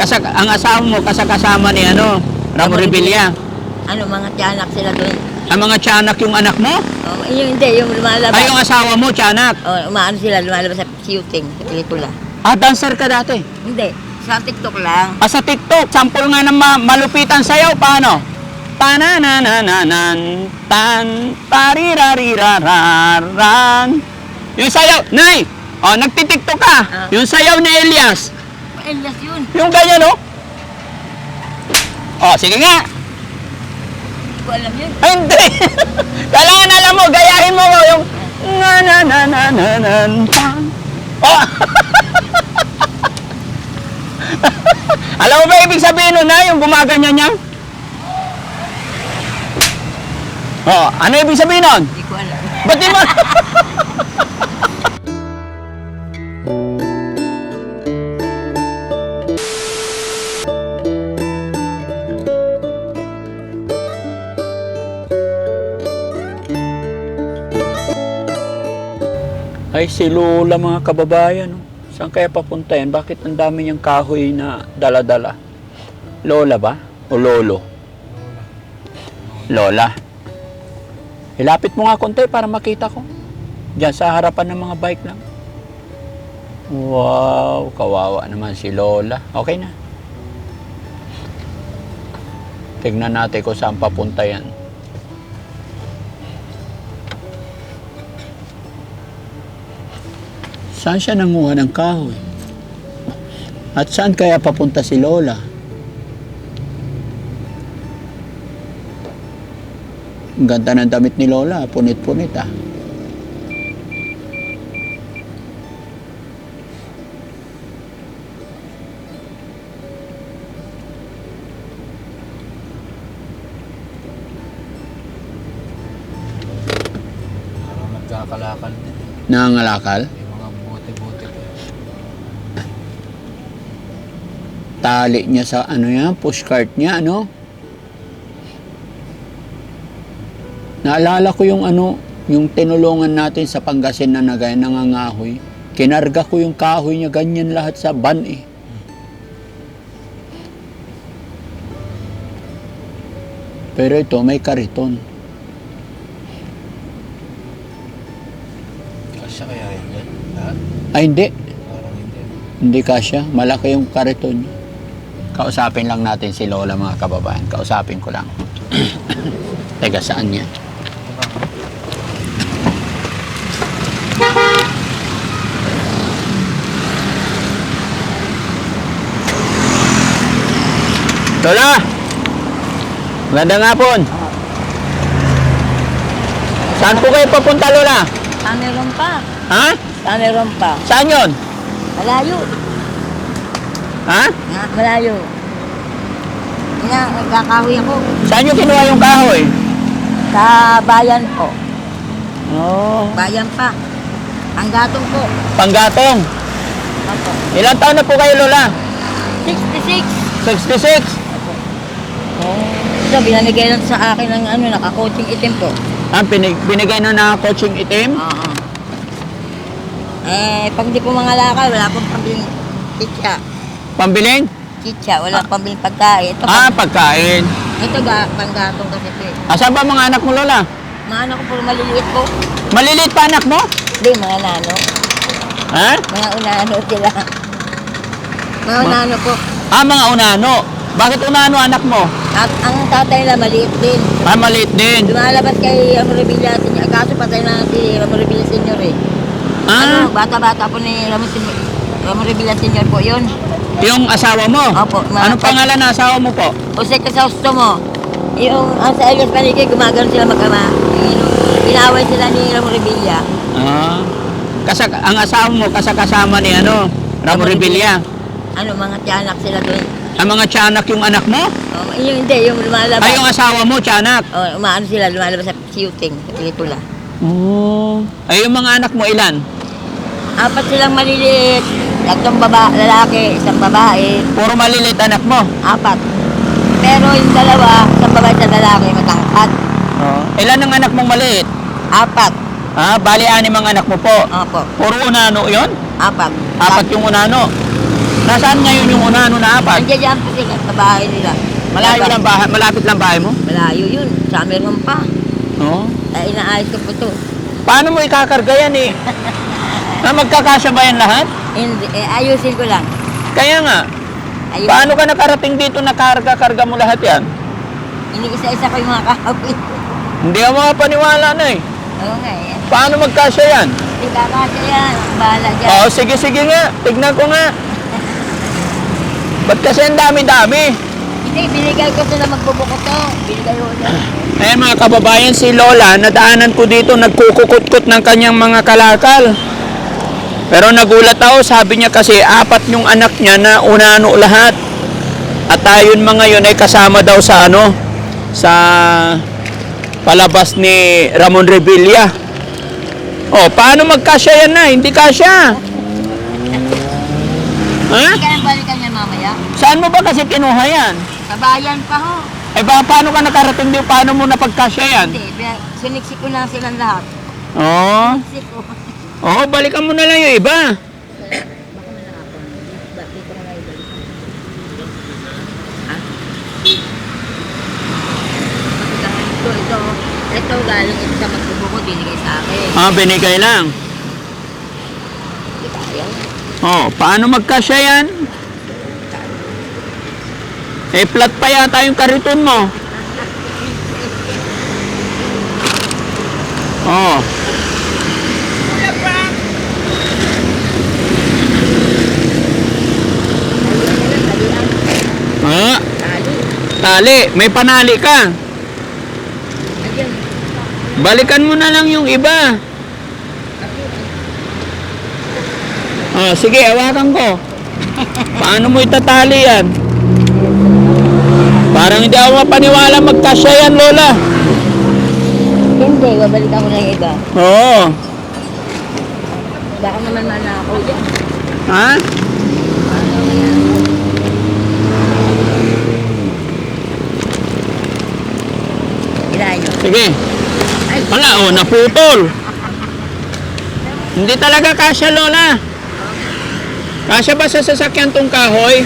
Kasak ang asawa mo kasakasama ni ano, Ramo Revilla. Ano, mga tiyanak sila doon. Ang mga tiyanak yung anak mo? Oh, yung hindi, yung lumalabas. Ay, yung asawa mo, tiyanak. Oh, umaano sila, lumalabas sa shooting, sa pelikula. Ah, dancer ka dati. Hindi, sa TikTok lang. Ah, sa TikTok, sample nga ng ma- malupitan sayaw, paano? Pananananan, tan, tarirariraran. Yung sayaw, Nay! Oh, nagtitiktok ka. Ah. Yung sayaw ni Elias. Elias yun. Yung ganyan, oh. Oh, sige nga. Hindi ko alam yun. Ay, hindi. Kailangan alam mo, gayahin mo yung na na na na na na. Oh. alam mo ba ibig sabihin nun na yung gumaganyan niya? Oh, ano ibig sabihin nun? Hindi ko alam. Ba't di mo? Ay, si Lola mga kababayan. Saan kaya papunta yan? Bakit ang dami niyang kahoy na dala-dala? Lola ba? O Lolo? Lola. Ilapit mo nga konti para makita ko. Diyan sa harapan ng mga bike lang. Wow, kawawa naman si Lola. Okay na. Tignan natin kung saan papunta yan. Saan siya nanguha ng kahoy? At saan kaya papunta si Lola? Ang ganda ng damit ni Lola, punit-punit ah. Nangangalakal? Tali niya sa ano yan, pushcart niya, ano? Naalala ko yung ano, yung tinulungan natin sa Pangasinan na gaya nangangahoy. Kinarga ko yung kahoy niya ganyan lahat sa van eh. Pero ito may kariton. Kasya kaya yan? Lahat? Ay hindi, Parang hindi. hindi kasya. Malaki yung kariton niya. Kausapin lang natin si Lola mga kababayan. Kausapin ko lang. Teka, saan niya? Lola! Magandang hapon. Saan po kayo papunta, Lola? Meron pa. Ha? Meron pa. Saan yon? Malayo. Ha? Malayo. Nga, nagkakahoy ako. Saan nyo kinuha yung kahoy? Sa bayan po. Oh. Bayan pa. Ang gatong po. Panggatong. Opo. Ilang taon na po kayo, Lola? 66. 66. Oh. Ito, binamigay lang sa akin ng ano, naka-coaching itim po. Ah, binig, binigay na na coaching itim? Oo. Eh, pag di po mga lakal, wala pong pambiling kitsa. Pambiling? Kitsa, wala pambiling pagkain. Ito, Ah, pagkain. ito ga, panggatong kasi po eh. Asan ba mga anak mo, Lola? Mga ano ko puro maliliit po. Maliliit pa anak mo? Hindi, mga nano. Ha? Mga unano sila. Mga Ma- unano po. Ah, mga unano. Bakit unano anak mo? At ang tatay nila maliit din. Ah, maliit din. Lumalabas kay Amoribilla Senior. Kaso patay na si Amoribilla Senior eh. Ah, Ano, bata-bata po ni Amoribilla Senior po yun. Yung asawa mo? Opo, mga- Anong pangalan ng asawa mo po? Jose Crisostomo. Yung ang sa Elias Paligay, gumagano sila mag-ama. Inaway sila ni Amoribilla. Ah, kasak ang asawa mo kasakasama ni ano, Ramo Revilla. Ano, mga tiyanak sila doon. Ang mga tiyanak yung anak mo? Oh, yung hindi, yung lumalabas. Ay, yung asawa mo, tiyanak. Oh, umaano sila, lumalabas sa shooting, sa pelikula. Oh. Ay, yung mga anak mo ilan? Apat silang maliliit. Tatlong baba, lalaki, isang babae. Puro maliliit anak mo. Apat. Pero yung dalawa, isang babae sa lalaki, matangkad. Oh. Ilan ang anak mong maliit? Apat. Ah, bali anim ang anak mo po. Opo. Puro unano yon? Apat. Apat yung unano. Nasaan ngayon yung una, ano na apat? Andiyan dyan sila sa bahay nila. Malayo lang bahay, malapit lang bahay mo? Malayo yun. Sa meron pa. Oo. Ay, inaayos ko po to. Paano mo ikakarga yan eh? Na magkakasya ba yan lahat? Hindi, eh, ayusin ko lang. Kaya nga, Ayun. paano ka nakarating dito na karga-karga mo lahat yan? Iniisa-isa ko yung mga kahapin. Hindi ako makapaniwala na eh. Oo nga eh. Paano magkasya yan? Di ba kasi yan? Bahala dyan. Oo, sige, sige nga. Tignan ko nga. Ba't kasi ang dami-dami? Hindi, binigay ko sila magbubukot to. Binigay ko sila. Ayan mga kababayan, si Lola, nadaanan ko dito, nagkukukot-kot ng kanyang mga kalakal. Pero nagulat ako, sabi niya kasi apat yung anak niya na unano lahat. At ayon mga yun ay kasama daw sa ano, sa palabas ni Ramon Revilla. Oh, paano magkasya yan na? Hindi kasya. Ha? Hindi ka nang balikan yan mamaya. Saan mo ba kasi kinuha yan? Sa bayan pa ho. Eh ba, paano ka nakarating dito? Paano mo napagkasya yan? Hindi, siniksik ko na silang lahat. Oo. Siniksik ko. Oo, balikan mo na lang yung iba. Ko? Ito, ito. Ito galing ito sa magbubukot, binigay sa akin. Ah, binigay lang. Oh, paano magkasya yan? Eh, flat pa yata yung kariton mo. Oh. Ah, Tali. Tali. May panali ka. Balikan mo na lang yung iba. Oh, sige, hawakan ko. Paano mo itatali yan? Parang hindi ako mapaniwala magkasya yan, Lola. Hindi, babalikan ko na yung iba. Oo. Baka naman manakaw dyan. Ha? Ano yan? Ilahan nyo. Sige. Wala, oh, naputol. Hindi talaga kasya, Lola. Kasya ba sa sasakyan tong kahoy?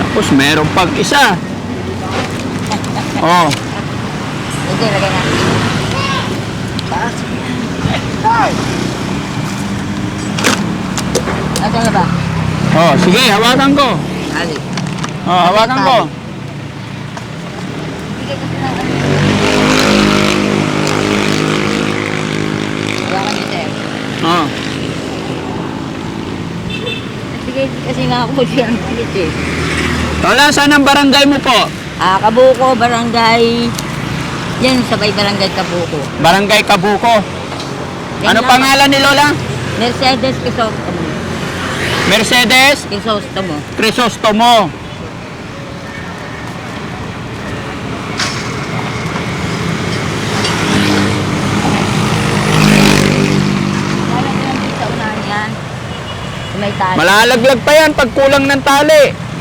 Tapos meron pag isa. Oh, Hindi, lagay natin. Ito na ba? oh, sige, hawakan ko. Ali. Oh, hawakan ko. Sige, kasi na. Hawakan niyo, sir. Oh. Sige, kasi nga ako ang pilit eh. Lola, saan ang barangay mo po? Ah, Kabuko, Barangay. Yan, sabay Barangay Kabuko. Barangay Kabuko. Ano lang. pangalan ni Lola? Mercedes Crisostomo. Mercedes Crisostomo. Crisostomo. May tali. Malalaglag pa yan pag kulang ng tali.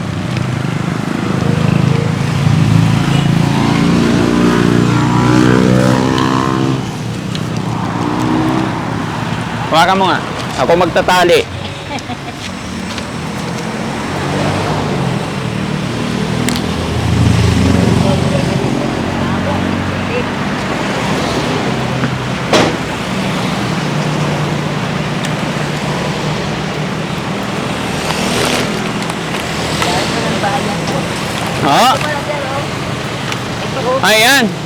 Hawakan mo nga. Ako magtatali. Oo. Ayan.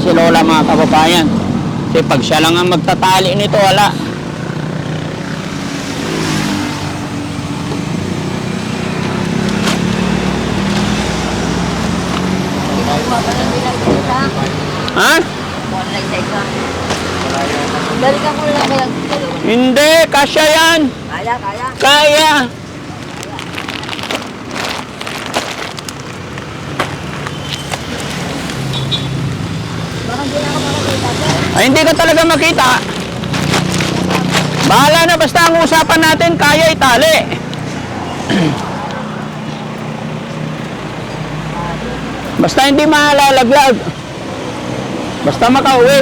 Natin si Lola mga kababayan. Kasi pag siya lang ang magtatali nito, wala. Ha? Hindi, kasya yan. Kaya, kaya. Kaya. Baka hindi na ako makakita. sir. Ay, hindi ka talaga makita. Bahala na, basta ang usapan natin, kaya itali. basta hindi malalaglag. Basta makauwi.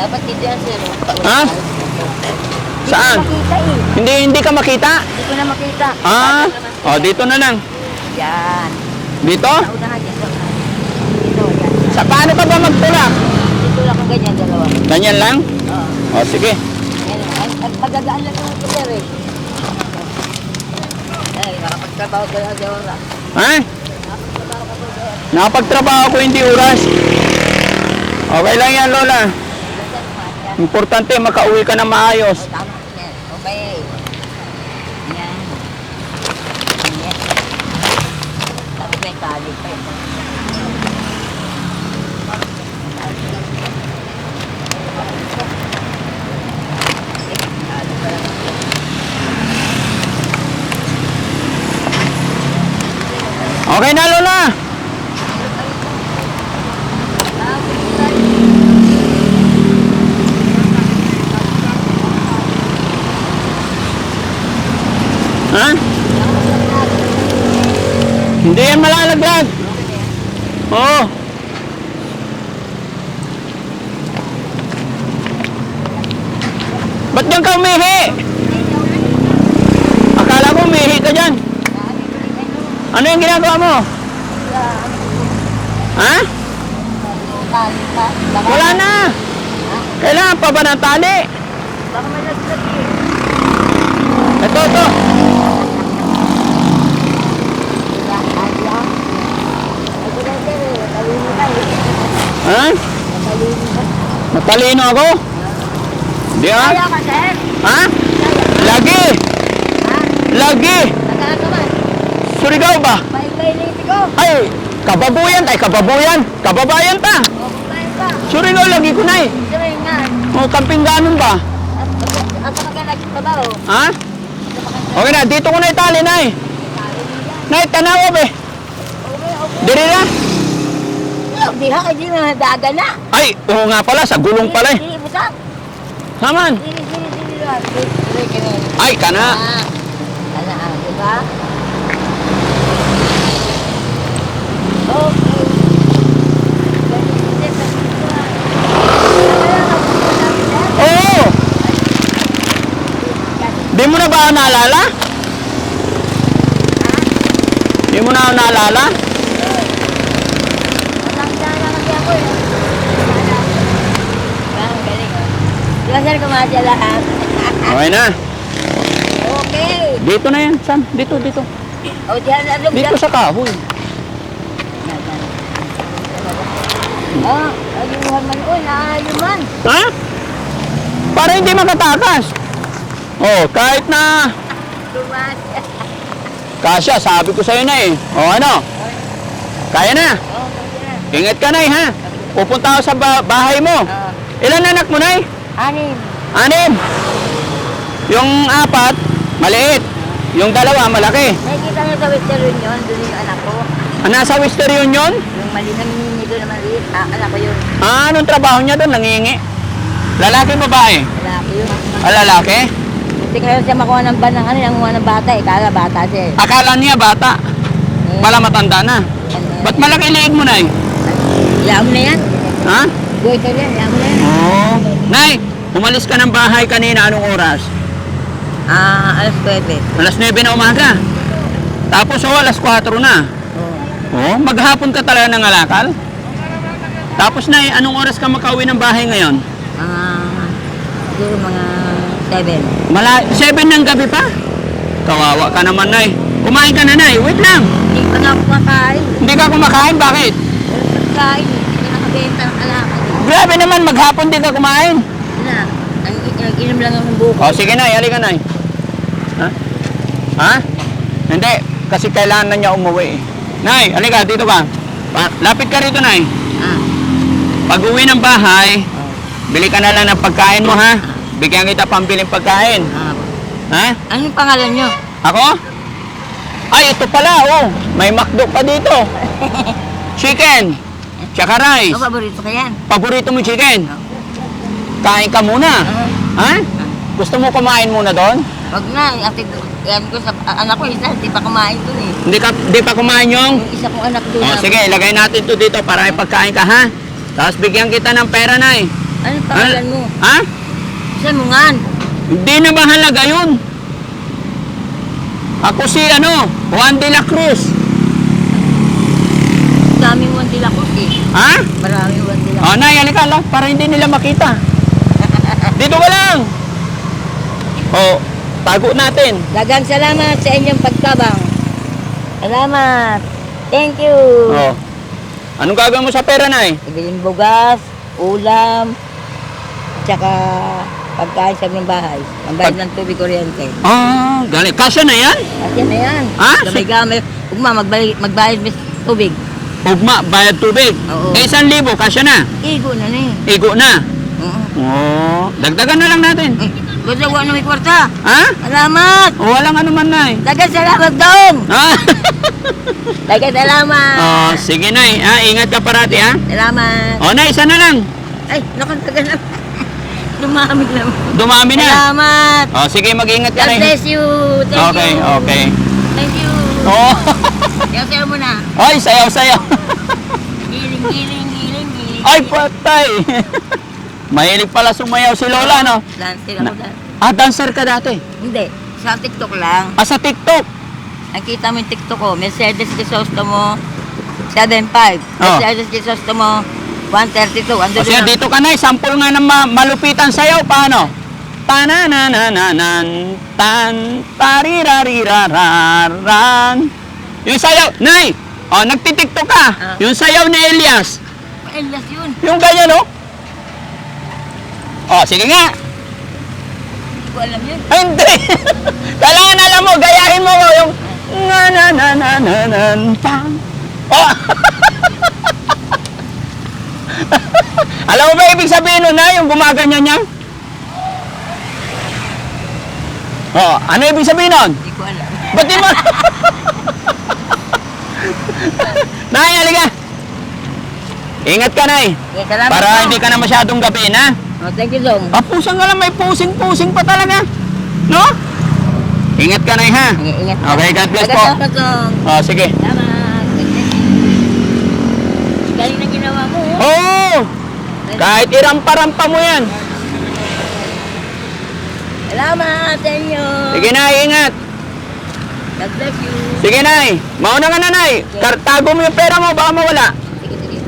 Dapat dito yan, sir. Ha? Saan? Makita eh. Hindi, hindi ka makita? Hindi ko na makita. Ah, oh, dito na lang. Yan. Dito? Sa unahan, dito. Dito, yan. Sa paano ka ba magtulak? Dito lang ang ganyan, dalawa. Ganyan lang? Oo. O, sige. Yan, ay, ay, magagaan lang ito, sir eh. Ay, nakapagtrabaho ka lang, Deora. Ha? Nakapagtrabaho ka po, sir. Nakapagtrabaho ko hindi oras. Okay lang yan, Lola. Yan, yan. Importante, makauwi ka na maayos. Oh, tama yan. Okay. Yan. Yan. Tapos may tali pa yun. Okay na, Lola. Ha? Hindi yan malalaglag. Oo. Ba't diyan ka umihi? Akala ko umihi ka dyan. Ano yung ginagawa mo? Ha? Wala na. Kailangan pa ba ng tali? baka may naglag eh. Ito, ito. Yan, tali ah. Ay, ko na, sir eh. Talino ka eh. Ha? Matalino ako? Di ha? Kaya ka, sir. Ha? Lagi! Lagi! Tagaan ka man. Surigao ba? Paig-paig ko. Ay, kababuyan, ay kababuyan. Kababayan ta. O, kumain pa. Surigao lagi ko na eh. Sir, nga. O, kamping ganon ba? Ang sa mga nagtrabaho. Ha? Okay na, dito ko na itali na eh. Nay, tanawa be. Okay, okay. Diri na. Di ha, hindi na daga na. Ay, oo nga pala, sa gulong pala eh. Dili. Dili, dili, dili. Ay, kana. Ah, Kana, ah, di ba? Okay. Oo. Di mo na ba ako naalala? Di mo na ako naalala? Sir, kumadya lahat? Okay na. Okay. Dito na yan, Sam. Dito, dito. O, diyan na lang. Dito sa kahoy. Ah, ayuhan man. Uy, naayuman. Ha? Para hindi makatakas. Oh, kahit na Kumadya. kasya, sabi ko sa'yo na eh. O ano? Kaya na. Oh, kaya. Ingat ka na ha. Pupunta ako sa ba- bahay mo. Ah, Ilan anak mo na anim. Anim. Yung apat, maliit. Yung dalawa, malaki. Nakikita niyo sa Western Union, doon yung anak ko. Ah, nasa Western Union? Yung mali nangingi doon na maliit. Ah, anak ko yun. Ah, anong trabaho niya doon? Nangingi. Lalaki babae? Lalaki yun. Ah, lalaki? Hindi ngayon siya makuha ng ban ng ano, nanguha ng bata eh. Kala bata siya eh. Akala niya bata. Eh, Pala matanda na. ano, Ba't malaki liig mo na eh? Yaam na yan. Ha? Goiter yan, yaam na yan. Oo. Nay, umalis ka ng bahay kanina anong oras? Ah, alas 9. Alas 9 na umaga. Tapos oh, alas 4 na. Oh. Oh, maghapon ka talaga ng alakal? Tapos na anong oras ka makauwi ng bahay ngayon? Mga, siguro mga 7. Mala 7 ng gabi pa? Kawawa ka naman, Nay. Kumain ka na, Nay. Wait lang. Hindi pa nga ako makain. Hindi ka kumakain. Bakit? Kain, hindi na nakabenta ng alakan. Grabe naman, maghapon din ka kumain. Na, ang nag-inom lang ako ng buko. O, sige, Nay. Halika, Nay. Ha? Ha? Hindi. Kasi kailangan na niya umuwi. Nay, halika. Dito ka. Pa- lapit ka rito, Nay. Ah, Pag uwi ng bahay, bili ka na lang ng pagkain mo, ha? Bigyan kita pambiling pagkain. ah. Ha? Ano yung pangalan nyo? Ako? Ay, ito pala, oh. May McDo pa dito. Chicken. Tsaka rice. Ano paborito ka yan? Paborito mo chicken? Kain ka muna. Ah, Ha? Gusto mo kumain muna doon? wag na, ate, yan ko sa anak ko isa, hindi pa kumain dun eh. Hindi ka di pa kumain yung? Yung isa kong anak doon. Oh, sige, ilagay natin to dito para may pagkain ka, ha? Tapos bigyan kita ng pera, Nay. Ano yung pangalan mo? Ha? Isa mo nga. Hindi na mahalaga yun. Ako si ano, Juan de la Cruz. Daming wandila ko eh. Ha? Maraming wandila Oh, Nay, halika lang, para hindi nila makita. Dito ka lang. Oh, tago natin. Dagang salamat sa inyong pagtabang. Salamat. Thank you. Oh. Anong gagawin mo sa pera, Nay? Ibilin bugas, ulam, tsaka pagkain sa ng bahay. Pambayad ng tubig kuryente. Ah, galing. Kasya na yan? Yan na yan. Ah, Gamay-gamay. Ugma, magbayad, magbayad mis tubig. Ugma, bayad tubig. Oo. Eh, isang libo, kasya na. Igo na ni. Igo na. Oo. Oh, dagdagan na lang natin. Eh, gusto ko na may kwarta. Ha? Salamat. O, walang ano man, Nay. Dagang salamat dong. Ha? Dagang salamat. oh, sige, Nay. Ha? Ingat ka parati, ha? Salamat. O, Nay, isa na lang. Ay, nakatagal na. Lumamig na. Dumami na. Salamat. O, sige, mag-ingat ka, God Nay. bless you. Thank Okay, you. okay. Thank you. Oh. Yaw-sayaw mo na. Ay, sayaw-sayaw. Giling, giling, giling, giling. Ay, patay. Mahilig pala sumayaw si Lola, no? Dancer ako dati. Ah, dancer ka dati. Hindi. Sa TikTok lang. Ah, sa TikTok. Nakita mo yung TikTok ko. Mercedes Crisostomo 7.5. Oh. Mercedes Crisostomo 132. Ando siya, doon. dito ka na, sample nga ng ma- malupitan sayaw. Paano? Tananananan, tan, tarirariraran. Yung sayaw, Nay! O, nagtitiktok ka. Ah. Yung sayaw ni Elias. Elias yun. Yung ganyan, no? O, sige nga. Hindi ko alam yun. Ay, Hindi. Kailangan alam mo, gayahin mo yung na na na na na na pang. Oh. alam mo ba ibig sabihin nun na yung gumaganyan niya? Oh, ano ibig sabihin nun? Hindi ko alam. Ba't di mo? Nay, halika. Ingat ka, Nay. Okay, salamat Para hindi ka na masyadong gabihin, ha? Oh, thank you, Dong. Ah, pusang nga lang, may pusing-pusing pa talaga. No? Ingat ka, Nay, ha? Okay, ingat ka. Okay, God bless po. Salamat, Dong. Oh, sige. Salamat. Galing na ginawa mo. oh. Oh! Kahit irampa-rampa mo yan. Salamat sa inyo. Sige, Nay, ingat. God bless you. Sige, Nay. Mauna ka na, Nay. Tar- Tago mo yung pera mo, baka mawala. Sige, sige.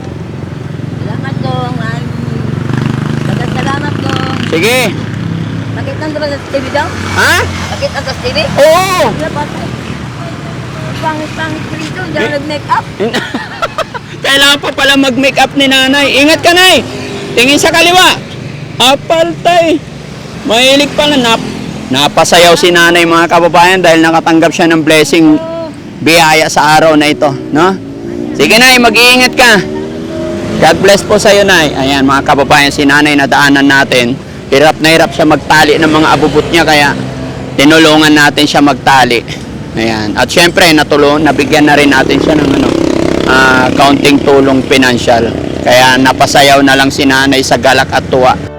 Salamat, Dong. Dagang salamat, Dong. Sige. Bakit nandun ba sa TV, Dong? Ha? Nandun sa TV? Oo! Pangit-pangit ko rito. Diyan Eh. nag-make up. Kailangan pa pala mag-make up ni nanay. Ingat ka, Nay. Tingin sa kaliwa. Apaltay. Mahilig pala. Nap napasayaw si nanay mga kababayan dahil nakatanggap siya ng blessing biyaya sa araw na ito. No? Sige, Nay. Mag-iingat ka. God bless po sa iyo, Nay. Ayan, mga kababayan, si nanay na daanan natin. Hirap na hirap siya magtali ng mga abubot niya, kaya tinulungan natin siya magtali. Ayan. At syempre, natulong, nabigyan na rin natin siya ng ano, ah, kaunting tulong pinansyal. Kaya napasayaw na lang si nanay sa galak at tuwa.